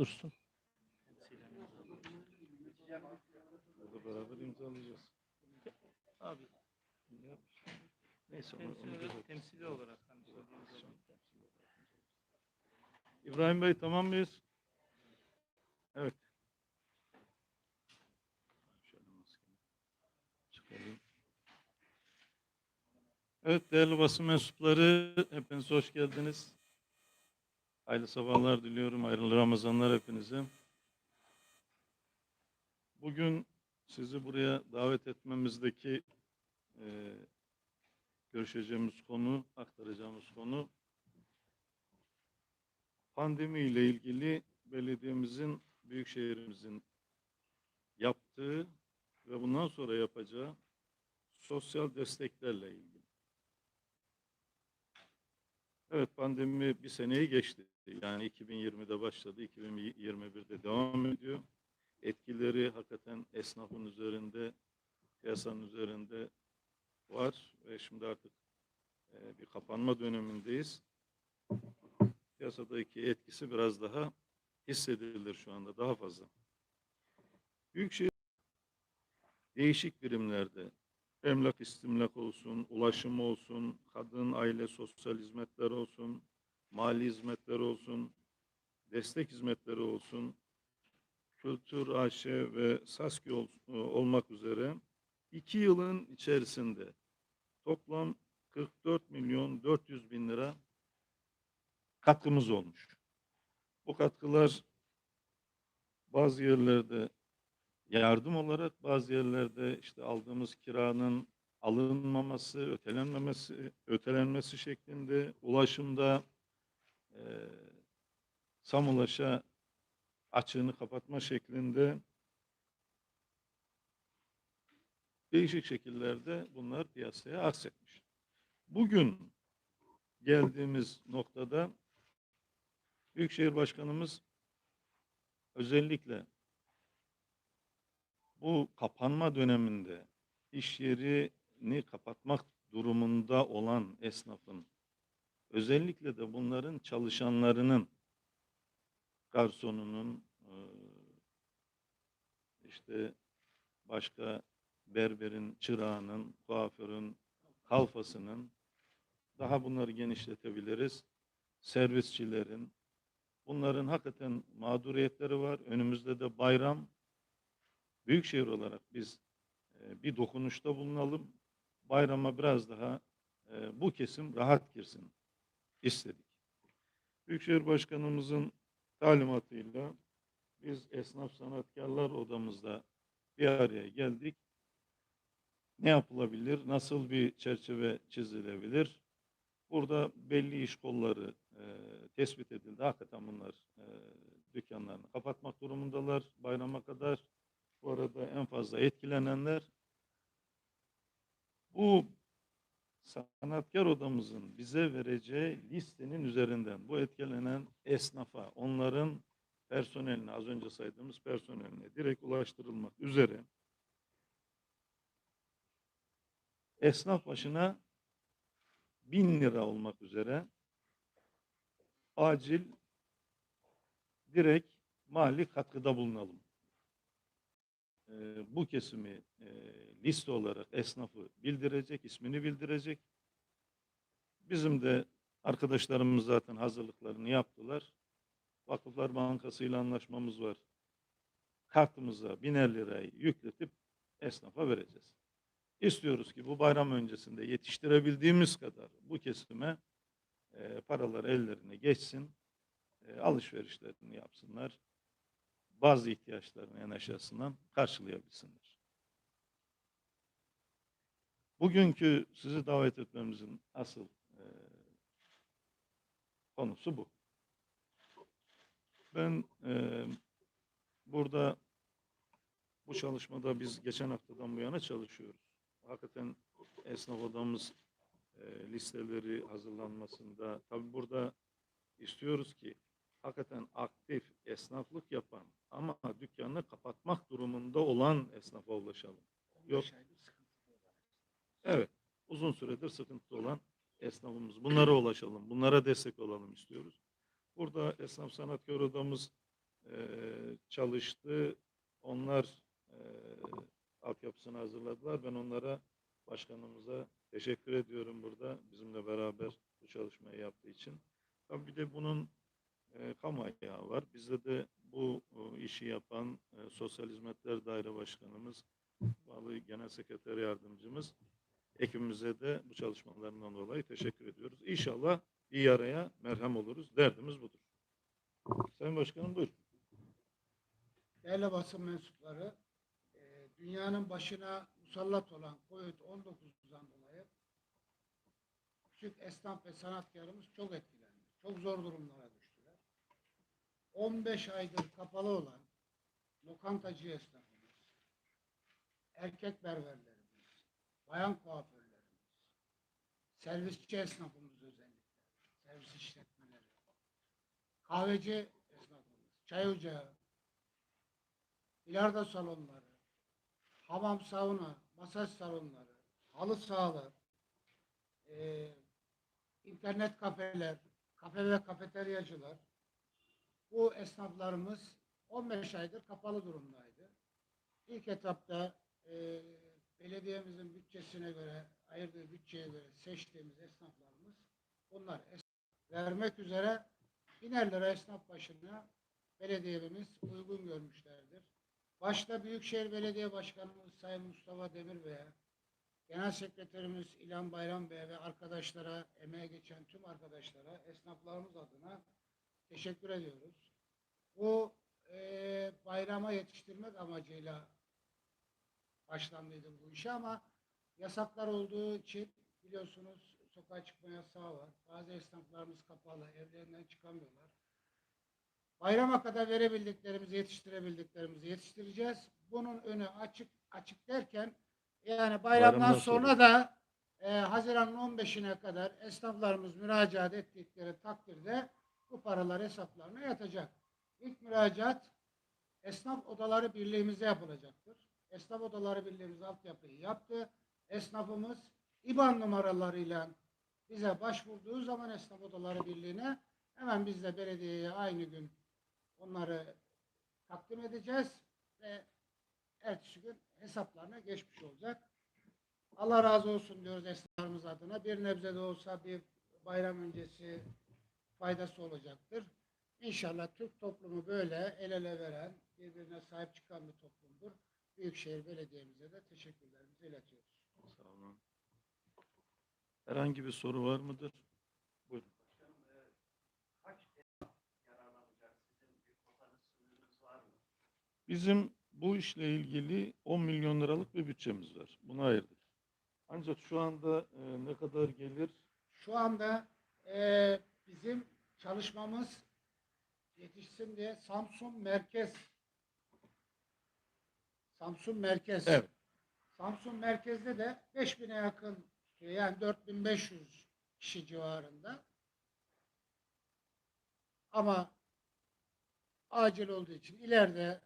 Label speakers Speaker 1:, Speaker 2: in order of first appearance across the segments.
Speaker 1: dursun.
Speaker 2: Burada beraber imzalayacağız.
Speaker 1: Abi
Speaker 2: Neyse onu,
Speaker 1: temsili, olarak hani.
Speaker 2: İbrahim Bey tamam mıyız? Evet. Evet değerli basın mensupları hepiniz hoş geldiniz. Hayırlı sabahlar diliyorum. Hayırlı Ramazanlar hepinize. Bugün sizi buraya davet etmemizdeki eee görüşeceğimiz konu, aktaracağımız konu pandemi ile ilgili belediyemizin, büyükşehirimizin yaptığı ve bundan sonra yapacağı sosyal desteklerle ilgili. Evet pandemi bir seneyi geçti. Yani 2020'de başladı, 2021'de devam ediyor. Etkileri hakikaten esnafın üzerinde, piyasanın üzerinde var ve şimdi artık e, bir kapanma dönemindeyiz piyasadaki etkisi biraz daha hissedilir şu anda daha fazla. Büyükşehir değişik birimlerde emlak istimlak olsun, ulaşım olsun, kadın aile sosyal hizmetler olsun, mali hizmetler olsun, destek hizmetleri olsun, kültür AŞ ve SASKİ ol- olmak üzere iki yılın içerisinde toplam 44 milyon 400 bin lira katkımız olmuş. Bu katkılar bazı yerlerde yardım olarak, bazı yerlerde işte aldığımız kiranın alınmaması, ötelenmemesi, ötelenmesi şeklinde, ulaşımda e, Samulaş'a açığını kapatma şeklinde değişik şekillerde bunlar piyasaya aksetmiş. Bugün geldiğimiz noktada Büyükşehir Başkanımız özellikle bu kapanma döneminde iş yerini kapatmak durumunda olan esnafın özellikle de bunların çalışanlarının garsonunun eee, işte başka berberin, çırağının, kuaförün, kalfasının daha bunları genişletebiliriz. Servisçilerin, bunların hakikaten mağduriyetleri var. Önümüzde de bayram. Büyükşehir olarak biz e, bir dokunuşta bulunalım. Bayrama biraz daha e, bu kesim rahat girsin istedik. Büyükşehir Başkanımızın talimatıyla biz Esnaf Sanatkarlar Odamızda bir araya geldik. Ne yapılabilir? Nasıl bir çerçeve çizilebilir? Burada belli iş kolları e, tespit edildi. Hakikaten bunlar e, dükkanlarını kapatmak durumundalar bayrama kadar. Bu arada en fazla etkilenenler bu sanatkar odamızın bize vereceği listenin üzerinden bu etkilenen esnafa, onların personeline, az önce saydığımız personeline direkt ulaştırılmak üzere esnaf başına bin lira olmak üzere acil direkt mali katkıda bulunalım. Ee, bu kesimi e, liste olarak esnafı bildirecek, ismini bildirecek. Bizim de arkadaşlarımız zaten hazırlıklarını yaptılar. Vakıflar Bankası ile anlaşmamız var. Kartımıza biner lirayı yükletip esnafa vereceğiz. İstiyoruz ki bu bayram öncesinde yetiştirebildiğimiz kadar bu kesime e, paralar ellerine geçsin, e, alışverişlerini yapsınlar, bazı ihtiyaçlarını en aşağısından karşılayabilsinler. Bugünkü sizi davet etmemizin asıl e, konusu bu. Ben e, burada bu çalışmada biz geçen haftadan bu yana çalışıyoruz. Hakikaten esnaf odamız e, listeleri hazırlanmasında tabi burada istiyoruz ki hakikaten aktif esnaflık yapan ama dükkanını kapatmak durumunda olan esnafa ulaşalım. Yok. Evet. Uzun süredir sıkıntıda olan esnafımız. Bunlara ulaşalım. Bunlara destek olalım istiyoruz. Burada esnaf sanatkar odamız e, çalıştı. Onlar e, altyapısını hazırladılar. Ben onlara başkanımıza teşekkür ediyorum burada bizimle beraber bu çalışmayı yaptığı için. Tabii bir de bunun e, kamu ayağı var. Bizde de bu e, işi yapan e, Sosyal Hizmetler Daire Başkanımız, Vallahi Genel Sekreter Yardımcımız, ekibimize de bu çalışmalarından dolayı teşekkür ediyoruz. İnşallah bir yaraya merhem oluruz. Derdimiz budur. Sayın Başkanım buyur.
Speaker 3: Değerli basın mensupları, e, dünyanın başına musallat olan COVID-19'dan dolayı küçük esnaf ve sanatkarımız çok etkilendi. Çok zor durumlara. 15 aydır kapalı olan lokantacı esnafımız, erkek berberlerimiz, bayan kuaförlerimiz, servisçi esnafımız özellikle, servis işletmeleri, kahveci esnafımız, çay ocağı, bilardo salonları, hamam sauna, masaj salonları, halı sahalar, eee, internet kafeler, kafe ve kafeteryacılar, bu esnaflarımız 15 aydır kapalı durumdaydı. İlk etapta eee, belediyemizin bütçesine göre, ayırdığı bütçeye göre seçtiğimiz esnaflarımız bunlar es- vermek üzere biner lira esnaf başına belediyemiz uygun görmüşlerdir. Başta Büyükşehir Belediye Başkanımız Sayın Mustafa Demir Bey'e, Genel Sekreterimiz İlhan Bayram Bey'e ve arkadaşlara, emeğe geçen tüm arkadaşlara, esnaflarımız adına teşekkür ediyoruz. Bu eee, bayrama yetiştirmek amacıyla başlandıydı bu işe ama yasaklar olduğu için biliyorsunuz sokağa çıkma yasağı var. Bazı esnaflarımız kapalı, evlerinden çıkamıyorlar. Bayrama kadar verebildiklerimizi, yetiştirebildiklerimizi yetiştireceğiz. Bunun önü açık açık derken yani bayramdan,
Speaker 2: Bayramdan
Speaker 3: sonra,
Speaker 2: sonra.
Speaker 3: da e, Haziran'ın 15'ine kadar esnaflarımız müracaat ettikleri takdirde bu paralar hesaplarına yatacak. İlk müracaat Esnaf Odaları Birliğimize yapılacaktır. Esnaf Odaları Birliğimiz altyapıyı yaptı. Esnafımız İBAN numaralarıyla bize başvurduğu zaman Esnaf Odaları Birliği'ne hemen biz de belediyeye aynı gün onları takdim edeceğiz ve ertesi gün hesaplarına geçmiş olacak. Allah razı olsun diyoruz esnaflarımız adına. Bir nebze de olsa bir bayram öncesi faydası olacaktır. İnşallah Türk toplumu böyle el ele veren, birbirine sahip çıkan bir toplumdur. Büyükşehir Belediye'mize de teşekkürlerimizi iletiyoruz.
Speaker 2: Sağ olun. Herhangi bir soru var mıdır? Buyurun. Bizim bu işle ilgili 10 milyon liralık bir bütçemiz var. Bunu ayırdık. Ancak şu anda e, ne kadar gelir?
Speaker 3: Şu anda eee, bizim çalışmamız yetişsin diye Samsun Merkez Samsun Merkez
Speaker 2: Evet.
Speaker 3: Samsun merkezde de 5000'e yakın. Yani 4500 kişi civarında. Ama acil olduğu için ileride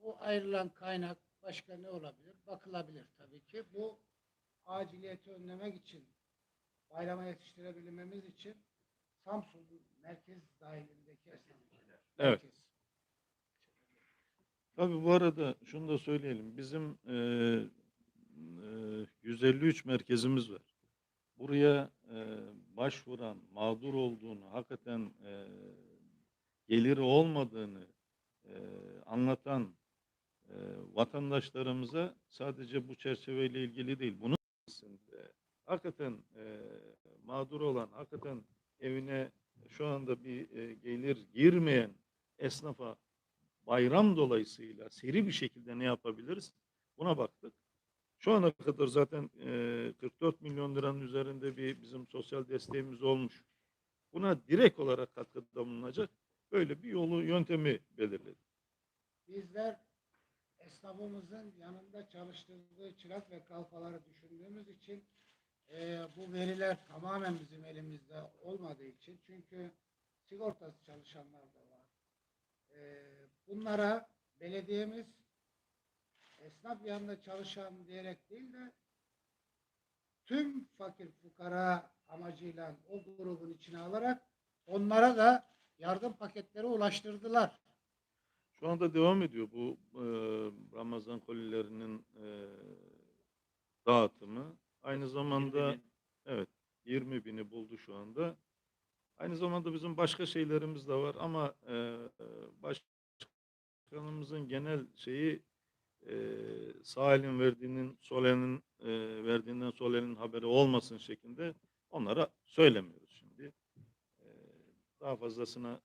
Speaker 3: o ayrılan kaynak başka ne olabilir? Bakılabilir tabii ki. Bu aciliyeti önlemek için bayrama yetiştirebilmemiz için Samsun merkez dahilindeki esnaflar.
Speaker 2: Evet.
Speaker 3: Merkez.
Speaker 2: Tabii bu arada şunu da söyleyelim. Bizim e, e, 153 merkezimiz var. Buraya e, başvuran, mağdur olduğunu, hakikaten e, geliri olmadığını e, anlatan e, vatandaşlarımıza sadece bu çerçeveyle ilgili değil, bunun hakikaten e, mağdur olan, hakikaten evine şu anda bir e, gelir girmeyen esnafa bayram dolayısıyla seri bir şekilde ne yapabiliriz? Buna baktık. Şu ana kadar zaten e, 44 milyon liranın üzerinde bir bizim sosyal desteğimiz olmuş. Buna direkt olarak katkıda bulunacak böyle bir yolu, yöntemi belirledik.
Speaker 3: Bizler esnafımızın yanında çalıştırdığı çırak ve kalfaları düşündüğümüz için eee, bu veriler tamamen bizim elimizde olmadığı için çünkü sigortası çalışanlar da var. Eee, bunlara belediyemiz esnaf yanında çalışan diyerek değil de tüm fakir fukara amacıyla o grubun içine alarak onlara da yardım paketleri ulaştırdılar.
Speaker 2: Şu anda devam ediyor bu e, Ramazan kolilerinin e, dağıtımı. Aynı zamanda evet 20 bini buldu şu anda. Aynı zamanda bizim başka şeylerimiz de var ama e, başkanımızın genel şeyi e, sağ elin verdiğinin sol elin e, verdiğinden sol elin haberi olmasın şeklinde onlara söylemiyoruz şimdi. E, daha fazlasına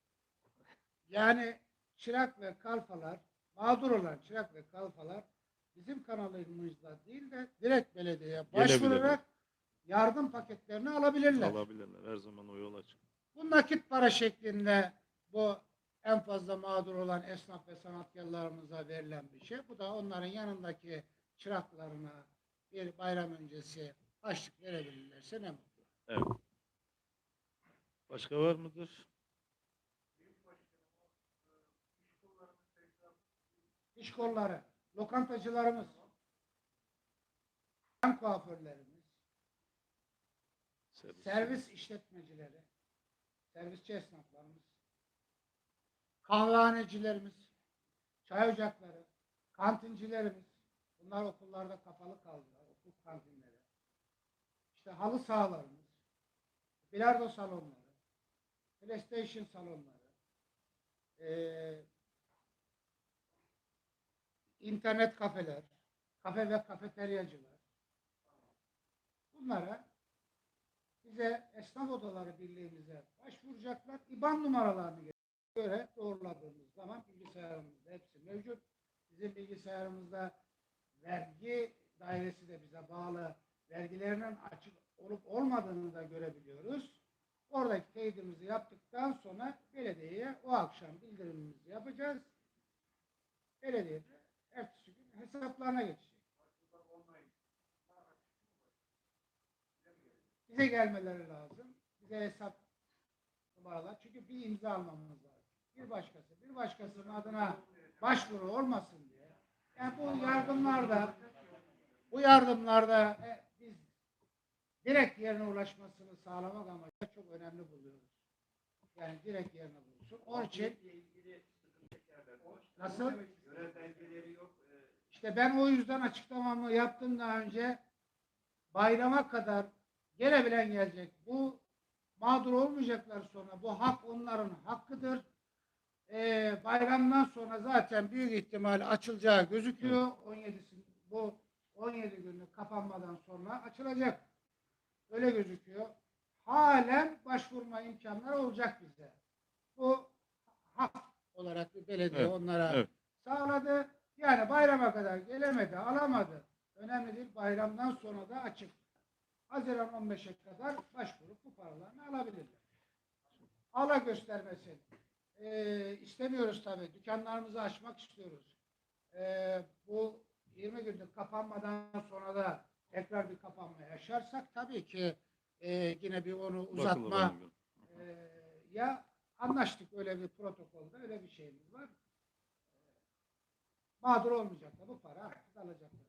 Speaker 3: Yani çırak ve kalfalar, mağdur olan çırak ve kalfalar bizim kanalımızda değil de direkt belediyeye başvurarak yardım paketlerini alabilirler.
Speaker 2: alabilirler. Her zaman o yol açık.
Speaker 3: Bu nakit para şeklinde bu en fazla mağdur olan esnaf ve sanatkarlarımıza verilen bir şey. Bu da onların yanındaki çıraklarına bir bayram öncesi açlık verebilirlerse ne mutlu.
Speaker 2: Evet. Başka var mıdır?
Speaker 3: İş kolları, lokantacılarımız, yan kuaförlerimiz,
Speaker 2: Servis.
Speaker 3: servis işletmecileri, servisçi esnaflarımız, kahvehanecilerimiz, çay ocakları, kantincilerimiz, bunlar okullarda kapalı kaldılar, okul kantinleri. İşte halı sahalarımız, bilardo salonları, PlayStation salonları, eee, internet kafeler, kafe ve kafeteryacılar. Bunlara bize esnaf odaları birliğimize başvuracaklar. İBAN numaralarını göre doğruladığımız zaman bilgisayarımızda hepsi mevcut. Bizim bilgisayarımızda vergi dairesi de bize bağlı vergilerinin açık olup olmadığını da görebiliyoruz. Oradaki teyidimizi yaptıktan sonra belediyeye o akşam bildirimimizi yapacağız. Belediyede ertesi gün hesaplarına geçecek. Bize gelmeleri lazım. Bize hesap numaralar. Çünkü bir imza almamız lazım. Bir başkası, bir başkasının adına başvuru olmasın diye. Yani bu yardımlarda bu yardımlarda e, biz direkt yerine ulaşmasını sağlamak amacıyla çok önemli buluyoruz. Yani direkt yerine bulunsun. Onun için nasıl? İşte ben o yüzden açıklamamı yaptım daha önce. Bayrama kadar gelebilen gelecek. Bu mağdur olmayacaklar sonra. Bu hak onların hakkıdır. Ee, bayramdan sonra zaten büyük ihtimal açılacağı gözüküyor. 17'si bu 17 günlük kapanmadan sonra açılacak. Öyle gözüküyor. Halen başvurma imkanları olacak bize. Bu hak olarak bir belediye
Speaker 2: Evet,
Speaker 3: onlara
Speaker 2: evet.
Speaker 3: sağladı. Yani bayrama kadar gelemedi, alamadı. Önemli değil. Bayramdan sonra da açık. Haziran 15'e kadar başvurup bu paralarını alabilirler. Ala göstermesi. Ee, istemiyoruz tabii. Dükkanlarımızı açmak istiyoruz. Ee, bu 20 günlük kapanmadan sonra da tekrar bir kapanma yaşarsak tabii ki e, yine bir onu
Speaker 2: Bakılır
Speaker 3: uzatma ee, ya anlaştık öyle bir protokolde öyle bir şeyimiz var. Mağdur olmayacaklar bu para artık alacaklar.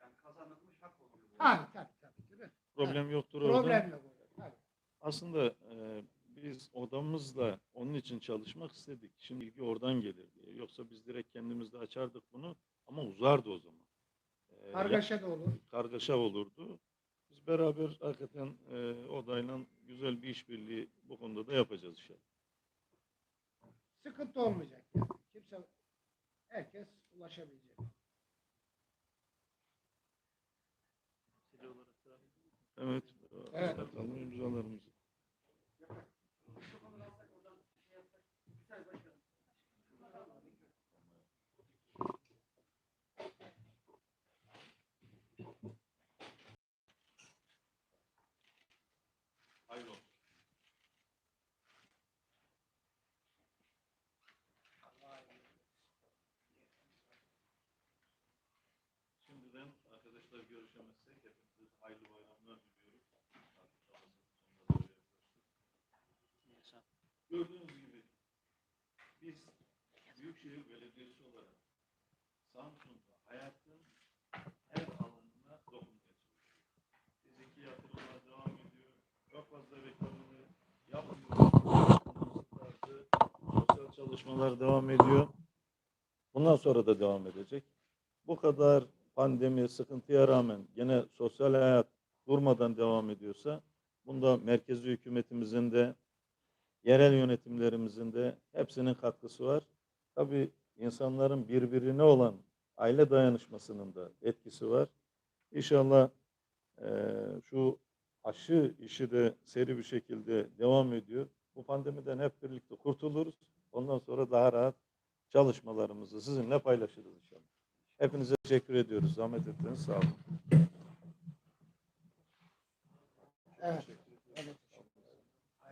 Speaker 4: Yani kazanılmış hak oluyor. bu.
Speaker 3: Tabii tabii tabii.
Speaker 2: Problem yoktur orada.
Speaker 3: Problem yok orada. Tabii.
Speaker 2: Aslında e, biz odamızla onun için çalışmak istedik. Şimdi ilgi oradan gelir diye. Yoksa biz direkt kendimiz de açardık bunu ama uzardı o zaman. E,
Speaker 3: Kargaşa da olur.
Speaker 2: kargaşa olurdu. Biz beraber hakikaten e, odayla güzel bir işbirliği bu konuda da yapacağız inşallah.
Speaker 3: Sıkıntı olmayacak. Yani. Kimse herkes ulaşabilecek.
Speaker 2: Evet.
Speaker 3: Evet.
Speaker 2: Bakalım imzalarımızı. Hayırlı olsun. Şimdiden arkadaşlar görüşemezsek hepinize hayırlı bayramlar
Speaker 1: yaşam.
Speaker 2: Gördüğünüz gibi biz Büyükşehir Belediyesi olarak Samsun'da hayatın her alanına dokunmaya çalışıyoruz. Fiziki yatırımlar devam ediyor. Çok fazla reklamını yapmıyoruz. Sosyal çalışmalar devam ediyor. Bundan sonra da devam edecek. Bu kadar pandemi, sıkıntıya rağmen gene sosyal hayat durmadan devam ediyorsa bunda merkezi hükümetimizin de yerel yönetimlerimizin de hepsinin katkısı var. Tabii insanların birbirine olan aile dayanışmasının da etkisi var. İnşallah eee, şu aşı işi de seri bir şekilde devam ediyor. Bu pandemiden hep birlikte kurtuluruz. Ondan sonra daha rahat çalışmalarımızı sizinle paylaşırız inşallah. Hepinize teşekkür ediyoruz. Zahmet ettiniz. Sağ olun.
Speaker 3: Evet.